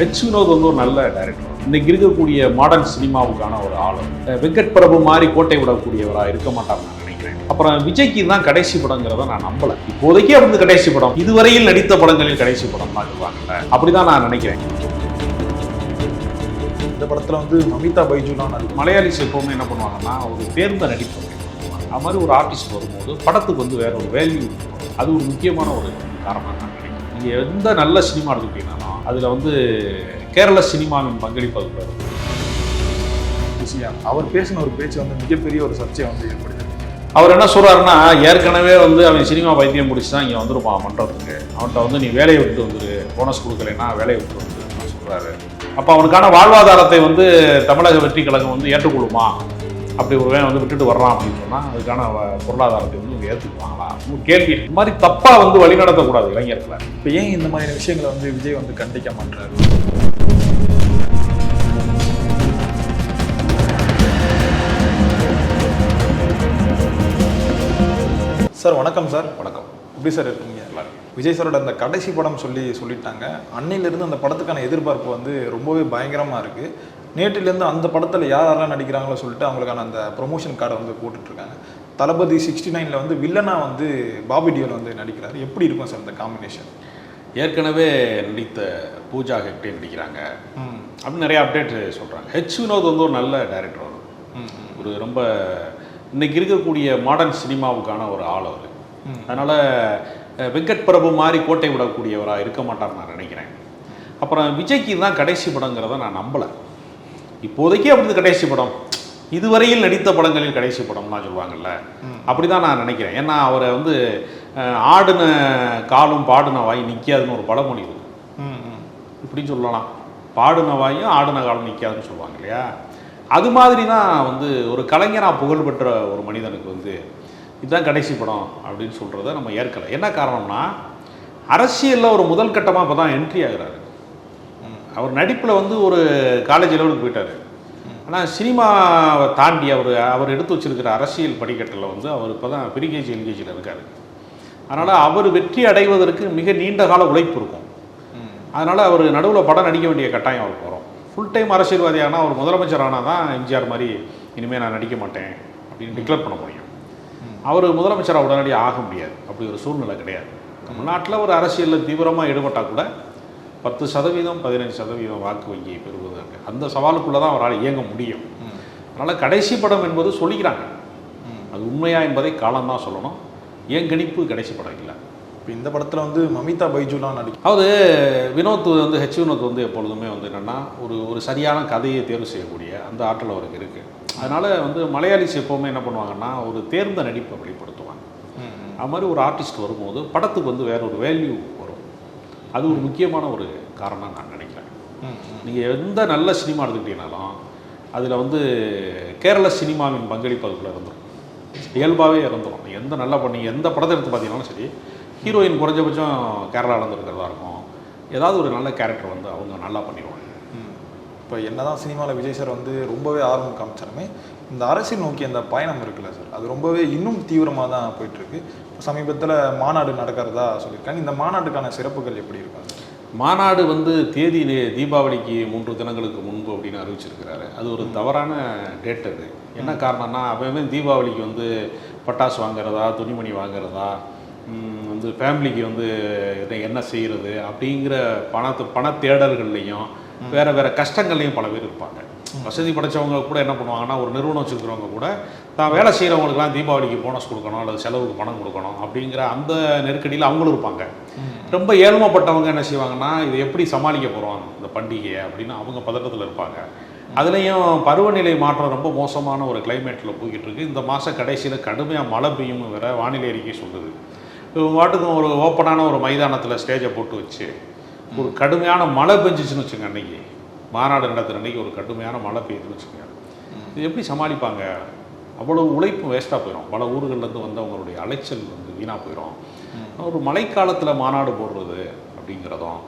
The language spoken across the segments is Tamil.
ஹெச் வினோத் வந்து ஒரு நல்ல டைரக்டர் இன்னைக்கு இருக்கக்கூடிய மாடர்ன் சினிமாவுக்கான ஒரு ஆளும் வெங்கட் பிரபு மாதிரி கோட்டை விடக்கூடியவராக இருக்க மாட்டாங்க நான் நினைக்கிறேன். அப்புறம் விஜய்க்கு தான் கடைசி படங்கிறத நான் நம்பல. இப்போதைக்கு அப்படி கடைசி படம். இதுவரையில் நடித்த படங்களில் கடைசி படம் தான் சொல்லுவாங்கல்ல அப்படிதான் நான் நினைக்கிறேன். இந்த படத்துல வந்து மமிதா பைஜுலாம் மலையாளிஸ் எப்பவுமே என்ன பண்ணுவாங்கன்னா ஒரு தேர்ந்த நடிப்பு அது மாதிரி ஒரு ஆர்டிஸ்ட் வரும்போது படத்துக்கு வந்து வேற ஒரு வேல்யூ அது ஒரு முக்கியமான ஒரு காரணம். நினைக்கிறேன் நீங்கள் எந்த நல்ல சினிமா எடுத்துக்கிட்டீங்கன்னாலும் அதில் வந்து கேரள சினிமாவின் பங்களிப்பு அதுக்குள்ள இருக்கும் விஷயம் அவர் பேசின ஒரு பேச்சு வந்து மிகப்பெரிய ஒரு சர்ச்சையை வந்து ஏற்படுது அவர் என்ன சொல்றாருன்னா ஏற்கனவே வந்து அவன் சினிமா பைத்தியம் முடிச்சு தான் இங்கே வந்துருப்பான் மன்றத்துக்கு அவன்கிட்ட வந்து நீ வேலையை விட்டு வந்துரு போனஸ் கொடுக்கலைன்னா வேலையை விட்டு வந்துரு சொல்றாரு. அப்போ அவனுக்கான வாழ்வாதாரத்தை வந்து தமிழக வெற்றி கழகம் வந்து ஏற்றுக்கொள்ளுமா? அப்படி ஒரு வேன் வந்து விட்டுட்டு வர்றான் அப்படின்னு சொன்னால் அதுக்கான வ- பொருளாதாரத்தை வந்து இவங்க ஏற்றுக்குவாங்களா கேள்வி. இந்த மாதிரி தப்பாக வந்து வழிநடத்தக்கூடாது இளைஞர்களை. இப்போ ஏன் இந்த மாதிரி விஷயங்களை வந்து விஜய் வந்து கண்டிக்க மாட்டாரு சார் வணக்கம் சார். வணக்கம். எப்படி சார் இருக்கீங்க? விஜய் சாரோட அந்த கடைசி படம் சொல்லி சொல்லிட்டாங்க. அன்னையிலிருந்து அந்த படத்துக்கான எதிர்பார்ப்பு வந்து ரொம்பவே பயங்கரமா இருக்கு. நேற்றிலேருந்து அந்த படத்தில் யார் யாரெல்லாம் நடிக்கிறாங்களோ சொல்லிட்டு அவங்களுக்கான அந்த ப்ரொமோஷன் கார்டை வந்து போட்டுட்டு இருக்காங்க தளபதி சிக்ஸ்டி நைனில் வந்து வில்லனா வந்து பாபி டியோல் வந்து நடிக்கிறாரு. எப்படி இருக்கும் சார் இந்த காம்பினேஷன் ஏற்கனவே நடித்த பூஜா ஹெக்டே நடிக்கிறாங்க. அப்படின்னு நிறைய அப்டேட் சொல்கிறாங்க ஹெச் வினோத் வந்து ஒரு நல்ல டைரக்டர் அவர். ஒரு ரொம்ப இன்னைக்கு இருக்கக்கூடிய மாடர்ன் சினிமாவுக்கான ஒரு ஆள் அவர். அதனால் வெங்கட் பிரபு மாதிரி கோட்டை விடக்கூடியவராக இருக்க மாட்டார் நான் நினைக்கிறேன். அப்புறம் விஜய்க்கு தான் கடைசி படங்கிறத நான் நம்பலை. இப்போதைக்கு அப்படி கடைசி படம். இதுவரையில் நடித்த படங்களில் கடைசி படம்லாம் சொல்லுவாங்கல்ல. அப்படி தான் நான் நினைக்கிறேன். ஏன்னா அவரை வந்து ஆடின காலும் பாடின வாய் நிற்காதுன்னு ஒரு பழமொழி இருக்கு இப்படின்னு சொல்லலாம். பாடின வாயும் ஆடின காலம் நிற்காதுன்னு சொல்லுவாங்க இல்லையா? அது மாதிரி தான் வந்து ஒரு கலைஞராக புகழ்பெற்ற ஒரு மனிதனுக்கு வந்து இதுதான் கடைசி படம் அப்படின்னு சொல்கிறத நம்ம ஏற்கலை. என்ன காரணம்னா அரசியலில் ஒரு முதல் கட்டமாக இப்போ தான் என்ட்ரி ஆகுறாரு. அவர் நடிப்பில் வந்து ஒரு காலேஜ் லெவலுக்கு போயிட்டார். ஆனால் சினிமாவை தாண்டி அவர் அவர் எடுத்து வச்சிருக்கிற அரசியல் படிக்கட்டில் வந்து அவர் இப்போ தான் பிரிகேஜி எல்கேஜியில் இருக்கார். அதனால் அவர் வெற்றி அடைவதற்கு மிக நீண்ட கால உழைப்பு இருக்கும். அதனால் அவர் நடுவில் படம் நடிக்க வேண்டிய கட்டாயம் அவருக்கு வரும். ஃபுல் டைம் அரசியல்வாதி ஆனால் அவர் முதலமைச்சர் ஆனால் தான் எம்ஜிஆர் மாதிரி இனிமேல் நான் நடிக்க மாட்டேன் அப்படின்னு டிக்ளேர் பண்ண முடியும். அவர் முதலமைச்சராக உடனடியாக ஆக முடியாது. அப்படி ஒரு சூழ்நிலை கிடையாது. தமிழ்நாட்டில் ஒரு அரசியலில் தீவிரமாக ஈடுபட்டால் கூட பத்து சதவீதம் பதினஞ்சு சதவீதம் வாக்கு வங்கியை பெறுவது. அந்த சவாலுக்குள்ளே தான் அவரால் இயங்க முடியும். அதனால் கடைசி படம் என்பது சொல்லிக்கிறாங்க. அது உண்மையா என்பதை காலம்தான் சொல்லணும். என் கணிப்பு கடைசி படம் இல்லை. இப்போ இந்த படத்தில் வந்து மமிதா பைஜுலாம் நடிக்கும் அதாவது வினோத் வந்து ஹெச் வினோத் வந்து எப்பொழுதுமே வந்து என்னென்னா ஒரு ஒரு சரியான கதையை தேர்வு செய்யக்கூடிய அந்த ஆற்றல் அவருக்கு இருக்குது அதனால் வந்து மலையாளிஸ் எப்போவுமே என்ன பண்ணுவாங்கன்னா ஒரு தேர்ந்த நடிப்பை வெளிப்படுத்துவாங்க. அது மாதிரி ஒரு ஆர்டிஸ்ட் வரும்போது படத்துக்கு வந்து வேற ஒரு வேல்யூ வரும். அது ஒரு முக்கியமான ஒரு காரணம் நான் நினைக்கிறேன். நீங்கள் எந்த நல்ல சினிமா எடுத்துக்கிட்டீங்கனாலும் அதில் வந்து கேரள சினிமாவின் பங்களிப்பு அதுக்குள்ளே இருந்துடும் இயல்பாகவே இருந்துடும் எந்த நல்லா பண்ணி எந்த படத்தை எடுத்து பார்த்தீங்கன்னாலும் சரி ஹீரோயின் குறைஞ்சபட்சம் கேரளாவில் இருந்து இருக்கிறதா இருக்கும். ஏதாவது ஒரு நல்ல கேரக்டர் வந்து அவங்க நல்லா பண்ணிடுவாங்க. இப்போ என்னதான் சினிமாவில் விஜய் சார் வந்து ரொம்பவே ஆர்வம் காமிச்சாலுமே இந்த அரசியல் நோக்கி அந்த பயணம் இருக்குல்ல சார் அது ரொம்பவே இன்னும் தீவிரமாக தான் போயிட்டுருக்கு சமீபத்தில் மாநாடு நடக்கிறதா சொல்லியிருக்காங்க. இந்த மாநாட்டுக்கான சிறப்புகள் எப்படி இருக்கும்? மாநாடு வந்து தேதி தீபாவளிக்கு மூன்று தினங்களுக்கு முன்பு அப்படின்னு அறிவிச்சிருக்கிறாரு. அது ஒரு தவறான டேட் அது. என்ன காரணம்னா அவன் தீபாவளிக்கு வந்து பட்டாசு வாங்குறதா துணிமணி வாங்குறதா வந்து ஃபேமிலிக்கு வந்து என்ன செய்கிறது அப்படிங்கிற பணத்து பண தேடல்கள்லையும் வேற வேற கஷ்டங்கள்லையும் பல பேர் இருப்பாங்க. வசதி படைச்சவங்க கூட என்ன பண்ணுவாங்கன்னா ஒரு நிறுவனம் வச்சுருக்கிறவங்க கூட தான் வேலை செய்கிறவங்களுக்குலாம் தீபாவளிக்கு போனஸ் கொடுக்கணும் அல்லது செலவுக்கு பணம் கொடுக்கணும் அப்படிங்கிற அந்த நெருக்கடியில் அவங்களும் இருப்பாங்க. ரொம்ப ஏழ்மைப்பட்டவங்க என்ன செய்வாங்கன்னா இதை எப்படி சமாளிக்க போகிறோம் இந்த பண்டிகையை? அப்படின்னு அவங்க பதட்டத்தில் இருப்பாங்க. அதுலேயும் பருவநிலை மாற்றம் ரொம்ப மோசமான ஒரு கிளைமேட்டில் போய்கிட்டு இருக்கு. இந்த மாதம் கடைசியில் கடுமையாக மழை பெய்யும்னு வேற வானிலை அறிக்கை சொல்லுது. இவங்க பாட்டுக்கும் ஒரு ஓப்பனான ஒரு மைதானத்தில் ஸ்டேஜை போட்டு வச்சு ஒரு கடுமையான மழை பெஞ்சிச்சுன்னு வச்சுங்க அன்னைக்கு. மாநாடு நடத்துகிற அன்னைக்கு ஒரு கடுமையான மழை பெய்யுதுன்னு வச்சுங்க இது எப்படி சமாளிப்பாங்க? அவ்வளோ உழைப்பு வேஸ்ட்டாக போயிடும் பல ஊர்கள்லேருந்து வந்தவங்களுடைய அலைச்சல் வந்து வீணாக போயிடும் ஒரு மழைக்காலத்தில் மாநாடு போடுறது அப்படிங்கிறதும்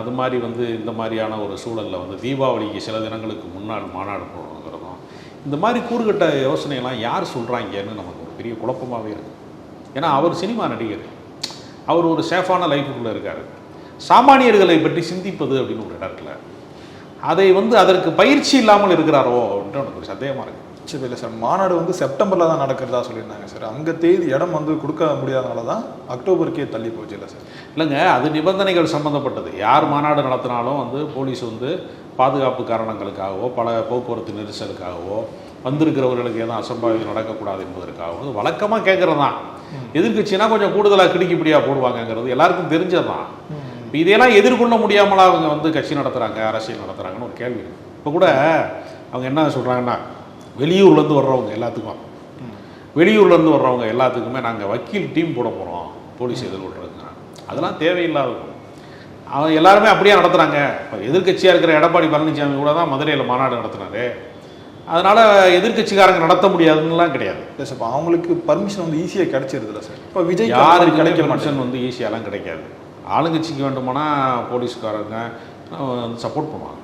அது மாதிரி வந்து இந்த மாதிரியான ஒரு சூழலில் வந்து தீபாவளிக்கு சில தினங்களுக்கு முன்னால் மாநாடு போடுறதுங்கிறதும் இந்த மாதிரி கூறுகட்ட யோசனையெல்லாம் யார் சொல்கிறாங்கன்னு நமக்கு ஒரு பெரிய குழப்பமாகவே இருக்குது ஏன்னா அவர் சினிமா நடிகர். அவர் ஒரு சேஃபான லைஃபுக்குள்ளே இருக்கார். சாமானியர்களை பற்றி சிந்திப்பது அப்படின்னு ஒரு இடம் இருக்குல்ல அதை வந்து அதற்கு பயிற்சி இல்லாமல் இருக்கிறாரோ அப்படின்ற எனக்கு ஒரு சந்தேகமாக இருக்கு. சரி இல்லை சார் மாநாடு வந்து செப்டம்பரில் தான் நடக்கிறதா சொல்லியிருந்தாங்க சார். அங்கே தேதி இடம் வந்து கொடுக்க முடியாதனால தான் அக்டோபருக்கே தள்ளி போச்சு இல்லை சார். இல்லைங்க அது நிபந்தனைகள் சம்பந்தப்பட்டது. யார் மாநாடு நடத்தினாலும் வந்து போலீஸ் வந்து பாதுகாப்பு காரணங்களுக்காகவோ பல போக்குவரத்து நெரிசலுக்காகவோ வந்திருக்கிறவர்களுக்கு எதுவும் அசம்பாவிதம் நடக்கக்கூடாது என்பதற்காகவோ வழக்கமாக கேட்குறது தான் எதிர்க்கட்சினா கொஞ்சம் கூடுதலாக கிடுக்கிப்பிடியாக போடுவாங்கங்கிறது எல்லாருக்கும் தெரிஞ்சது தான் இப்போ இதையெல்லாம் எதிர்கொள்ள முடியாமலா அவங்க வந்து கட்சி நடத்துகிறாங்க அரசியல் நடத்துகிறாங்கன்னு ஒரு கேள்வி. இப்போ கூட அவங்க என்ன சொல்கிறாங்கன்னா வெளியூர்லேருந்து வர்றவங்க எல்லாத்துக்கும்? வெளியூர்லேருந்து வர்றவங்க எல்லாத்துக்குமே நாங்கள் வக்கீல் டீம் போட போகிறோம் போலீஸ் எதிர்கொள்றதுங்க அதெல்லாம் தேவையில்லாத அவங்க எல்லாருமே அப்படியே நடத்துகிறாங்க இப்போ எதிர்க்கட்சியாக இருக்கிற எடப்பாடி பழனிசாமி கூட தான் மதுரையில் மாநாடு நடத்துனாரு. அதனால் எதிர்க்கட்சிக்காரங்க நடத்த முடியாதுன்னுலாம் கிடையாது. சார் இப்போ அவங்களுக்கு பர்மிஷன் வந்து ஈஸியாக கிடைச்சிருதுல சார்? இப்போ விஜய் யாருக்கு கிடைக்க மனுஷன் வந்து ஈஸியாலாம் கிடைக்காது. ஆளுங்கட்சிக்கு வேண்டுமானா போலீஸ்காரங்க சப்போர்ட் பண்ணுவாங்க.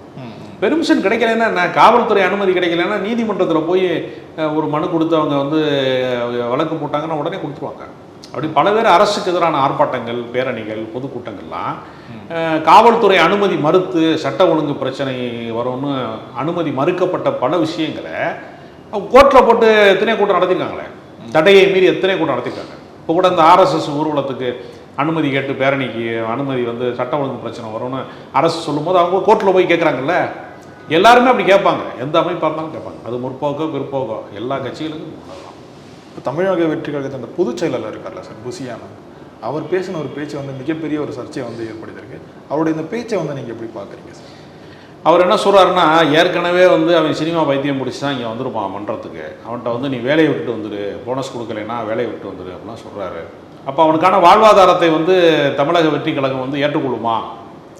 பெர்மிஷன் கிடைக்கலன்னா என்ன? காவல்துறை அனுமதி கிடைக்கலன்னா நீதிமன்றத்தில் போய் ஒரு மனு கொடுத்து அவங்க வந்து வழக்கு போட்டாங்கன்னா உடனே கொடுத்துருவாங்க. அப்படி பல பேர் அரசுக்கு எதிரான ஆர்ப்பாட்டங்கள் பேரணிகள் பொதுக்கூட்டங்கள்லாம் காவல்துறை அனுமதி மறுத்து சட்ட ஒழுங்கு பிரச்சனை வரும்னு அனுமதி மறுக்கப்பட்ட பல விஷயங்களை கோர்ட்டில் போட்டு எத்தனை கூட்டம் நடத்திருக்காங்களே. தடையை மீறி எத்தனை கூட்டம் நடத்திருக்காங்க. இப்போ கூட இந்த ஆர்எஸ்எஸ் ஊர்வலத்துக்கு அனுமதி கேட்டு பேரணிக்கு அனுமதி வந்து சட்ட ஒழுங்கு பிரச்சனை வரும்னு அரசு சொல்லும்போது அவங்க கோர்ட்டில் போய் கேட்குறாங்கல்ல எல்லாருமே அப்படி கேட்பாங்க. எந்த அமைப்பாக இருந்தாலும் கேட்பாங்க. அது முற்போக்கோ பிற்போக்கோ. எல்லா கட்சிகளுக்கும். இப்போ தமிழக வெற்றி கழகத்தின் அந்த பொதுச் செயலாளர் இருக்கார்ல சார் புசியான அவர் பேசின ஒரு பேச்சு வந்து மிகப்பெரிய ஒரு சர்ச்சையை வந்து ஏற்படுத்தியிருக்கு. அவருடைய இந்த பேச்சை வந்து நீங்கள் எப்படி பார்க்குறீங்க சார்? அவர் என்ன சொல்றாருன்னா ஏற்கனவே வந்து அவன் சினிமா பைத்தியம் பிடிச்சி தான் இங்கே வந்திருப்பான் மன்றத்துக்கு. அவன்கிட்ட வந்து நீ வேலையை விட்டு வந்துரு போனஸ் கொடுக்கலைன்னா வேலையை விட்டு வந்துரு அப்படிலாம் சொல்கிறாரு அப்போ அவனுக்கான வாழ்வாதாரத்தை வந்து தமிழக வெற்றி கழகம் வந்து ஏற்றுக்கொள்ளுமா?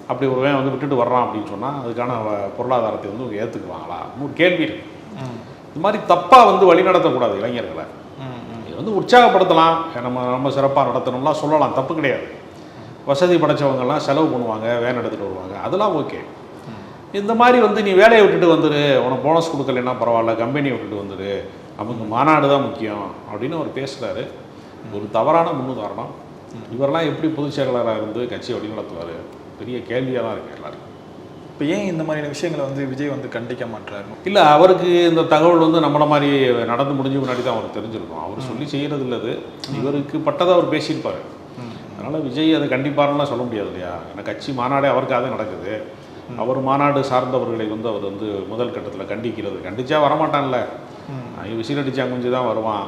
அப்படி ஒருவன் வந்து விட்டுட்டு வர்றான் அப்படின்னு சொன்னால் அதுக்கான பொருளாதாரத்தை வந்து ஏற்றுக்குவாங்களா கேள்வி இருக்கு. இது மாதிரி தப்பாக வந்து வழிநடத்தக்கூடாது இளைஞர்களை. இது வந்து உற்சாகப்படுத்தலாம். நம்ம நம்ம சிறப்பாக நடத்தணும்லாம் சொல்லலாம். தப்பு கிடையாது. வசதி படைச்சவங்கெல்லாம் செலவு பண்ணுவாங்க வேன் எடுத்துகிட்டு வருவாங்க. அதெல்லாம் ஓகே. இந்த மாதிரி வந்து நீ வேலையை விட்டுட்டு வந்துரு. உனக்கு போனஸ் கொடுக்கலைன்னா பரவாயில்ல. கம்பெனியை விட்டுட்டு வந்துரு. நமக்கு மாநாடு தான் முக்கியம் அப்படின்னு அவர் பேசுகிறாரு ஒரு தவறான முன்னுதாரணம். இவரெல்லாம் எப்படி பொதுச் செயலாளராக இருந்து கட்சி வழி நடத்துவார் பெரிய கேள்வியாக தான் இருக்கு எல்லாருக்கும். இப்போ ஏன் இந்த மாதிரியான விஷயங்களை வந்து விஜய் வந்து கண்டிக்க மாட்டாரு இல்லை அவருக்கு இந்த தகவல் வந்து நம்மள மாதிரி நடந்து முடிஞ்ச முன்னாடி தான் அவருக்கு தெரிஞ்சிருக்கும். அவர் சொல்லி செய்கிறது இல்லை அது இவருக்கு பட்டதை அவர் பேசியிருப்பார். அதனால் விஜய் அதை கண்டிப்பாருலாம் சொல்ல முடியாது இல்லையா? ஏன்னா கட்சி மாநாடே அவருக்காக தான் நடக்குது. அவர் மாநாடு சார்ந்தவர்களை வந்து அவர் வந்து முதல் கட்டத்தில் கண்டிக்கிறது. கண்டிச்சா வரமாட்டான்ல. விசில் அடிச்சா குஞ்சு தான் வருவான்.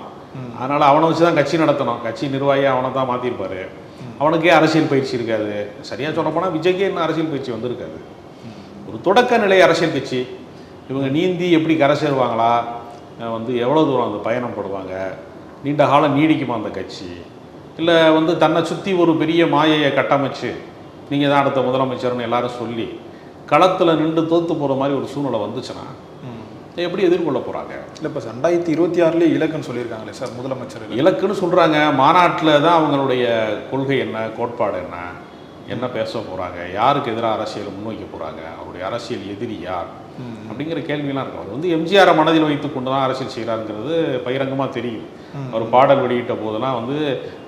அதனால் அவனை வச்சு தான் கட்சி நடத்தணும். கட்சி நிர்வாகி அவனை தான் மாற்றிருப்பாரு அவனுக்கே அரசியல் பயிற்சி இருக்காது. சரியாக சொல்ல போனால் விஜய்க்கே இன்னும் அரசியல் பயிற்சி வந்திருக்காது. ஒரு தொடக்க நிலை அரசியல் கட்சி இவங்க நீந்தி எப்படி கரை சேருவாங்களா? வந்து எவ்வளோ தூரம் அந்த பயணம் படுவாங்க? நீண்ட காலம் நீடிக்குமா அந்த கட்சி? இல்லை வந்து தன்னை சுற்றி ஒரு பெரிய மாயையை கட்டமைச்சு நீங்கள் தான் அடுத்த முதலமைச்சர்னு எல்லாரும் சொல்லி களத்தில் நின்று தோத்து போகிற மாதிரி ஒரு சூழ்நிலை வந்துச்சுன்னா எப்படி எதிர்கொள்ள போகிறாங்க இல்லை இப்போ ரெண்டாயிரத்தி இருபத்தி ஆறுலேயே இலக்குன்னு சொல்லியிருக்காங்களே சார் முதலமைச்சர். இலக்குன்னு சொல்கிறாங்க மாநாட்டில் தான் அவங்களுடைய கொள்கை என்ன கோட்பாடு என்ன என்ன பேச போகிறாங்க யாருக்கு எதிராக அரசியலை முன்வைக்க போகிறாங்க அவருடைய அரசியல் எதிரி யார்? அப்படிங்கிற கேள்வியெல்லாம் இருக்கும். அவர் வந்து எம்ஜிஆரை மனதில் வைத்து கொண்டு தான் அரசியல் செய்கிறாருங்கிறது பகிரங்கமாக தெரியும். அவர் பாடல் வெளியிட்ட போதெல்லாம் வந்து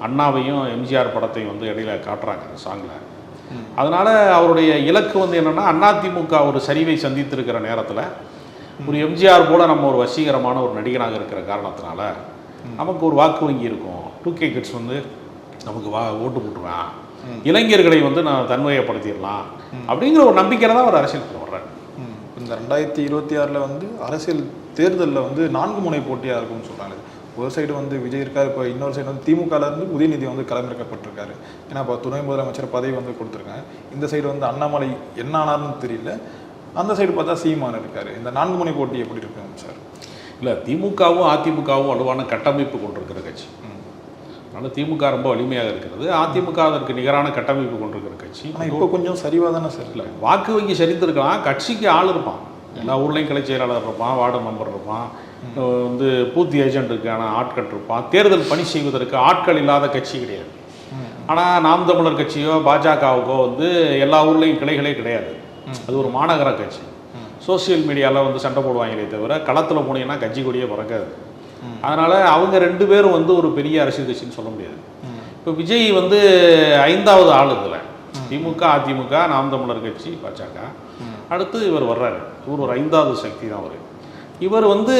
அண்ணாவையும் எம்ஜிஆர் படத்தையும் வந்து இடையில காட்டுறாங்க அந்த சாங்கில் அதனால அவருடைய இலக்கு வந்து என்னன்னா அதிமுக ஒரு சரிவை சந்தித்திருக்கிற நேரத்தில் ஒரு எம்ஜிஆர் போல நம்ம ஒரு வசீகரமான ஒரு நடிகனாக இருக்கிற காரணத்தினால நமக்கு ஒரு வாக்கு வங்கி இருக்கும். டூ கே கிட்ஸ் வந்து நமக்கு வா ஓட்டு போட்டுருவேன். இளைஞர்களை வந்து நான் தன்மையப்படுத்திடலாம் அப்படிங்கிற ஒரு நம்பிக்கையில தான் அவர் அரசியலுக்கு வர்றாரு. இந்த ரெண்டாயிரத்தி இருபத்தி ஆறில் வந்து அரசியல் தேர்தலில் வந்து நான்கு முனை போட்டியாக இருக்கும்னு சொல்கிறாங்க ஒரு சைடு வந்து விஜய் இருக்கார் இப்போ இன்னொரு சைடு வந்து திமுகல இருந்து உதயநிதி வந்து களமிறக்கப்பட்டிருக்காரு. ஏன்னா இப்போ துணை முதலமைச்சர் பதவி வந்து கொடுத்துருக்காங்க. இந்த சைடு வந்து அண்ணாமலை என்ன ஆனார்னு தெரியல. அந்த சைடு பார்த்தா சீமான் இருக்காரு. இந்த நான்கு முனை போட்டி எப்படி இருக்குங்க சார்? இல்லை திமுகவும் அதிமுகவும் வலுவான கட்டமைப்பு கொண்டிருக்கிற கட்சி. அதனால திமுக ரொம்ப வலிமையாக இருக்கிறது. அதிமுக அதற்கு நிகரான கட்டமைப்பு கொண்டிருக்கிற கட்சி. ஆனால் இப்போ கொஞ்சம் சரிவாக தானே சார்? இல்லை வாக்கு வங்கி சரிந்திருக்கலாம் கட்சிக்கு ஆள் இருப்பான். எல்லா ஊர்லேயும் கிளை செயலாளர் இருப்பான் வார்டு மெம்பர் இருப்பான். வந்து பூத் ஏஜென்ட்டுக்கான ஆட்கள் இருப்பான். தேர்தல் பணி செய்வதற்கு ஆட்கள் இல்லாத கட்சி கிடையாது. ஆனால் நாம் தமிழர் கட்சியோ பாஜகவுக்கோ வந்து எல்லா ஊர்லேயும் கிளைகளே கிடையாது. அது ஒரு மாநகர கட்சி சோஷியல் மீடியாவில் வந்து சண்டை போடுவாங்களே தவிர களத்தில் போனீங்கன்னா கட்சி கொடியே பிறக்காது. அதனால் அவங்க ரெண்டு பேரும் வந்து ஒரு பெரிய அரசியல் கட்சின்னு சொல்ல முடியாது. இப்போ விஜய் வந்து ஐந்தாவது ஆள் இதில். திமுக அதிமுக நாம் தமிழர் கட்சி பாஜக. அடுத்து இவர் வர்றாரு. இவர் ஒரு ஐந்தாவது சக்தி தான் அவர். இவர் வந்து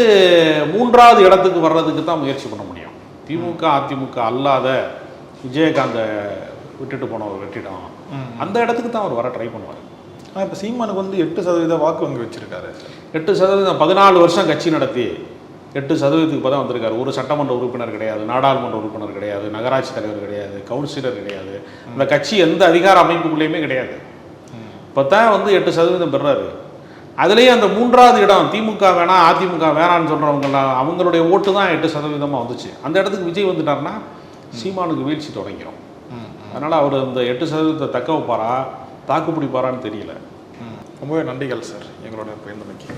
மூன்றாவது இடத்துக்கு வர்றதுக்கு தான் முயற்சி பண்ண முடியும். திமுக அதிமுக அல்லாத விஜயகாந்தை விட்டுட்டு போனவர் வெற்றிடம். அந்த இடத்துக்கு தான் அவர் வர ட்ரை பண்ணுவார். ஆனால் இப்போ சீமானுக்கு வந்து எட்டு சதவீத வாக்கு வங்கி வச்சிருக்காரு. எட்டு சதவீதம் பதினாலு வருஷம் கட்சி நடத்தி எட்டு சதவீதத்துக்கு தான் வந்திருக்காரு. ஒரு சட்டமன்ற உறுப்பினர் கிடையாது நாடாளுமன்ற உறுப்பினர் கிடையாது நகராட்சி தலைவர் கிடையாது கவுன்சிலர் கிடையாது. இந்த கட்சி எந்த அதிகார அமைப்புக்குள்ளேயுமே கிடையாது. இப்போ தான் வந்து எட்டு சதவீதம் பெறாரு. அதுலேயே அந்த மூன்றாவது இடம் திமுக வேணாம் அதிமுக வேணான்னு சொல்கிறவங்களாம் அவங்களுடைய ஓட்டு தான் எட்டு சதவீதமாக வந்துச்சு. அந்த இடத்துக்கு விஜய் வந்துட்டாருன்னா சீமானுக்கு வீழ்ச்சி தொடங்கிடும் அதனால் அவர் அந்த எட்டு சதவீதத்தை தக்க வைப்பாரா? தாக்குப்பிடிப்பாரான்னு தெரியல. ரொம்பவே நன்றிகள் சார் எங்களோட பயந்தமைக்கு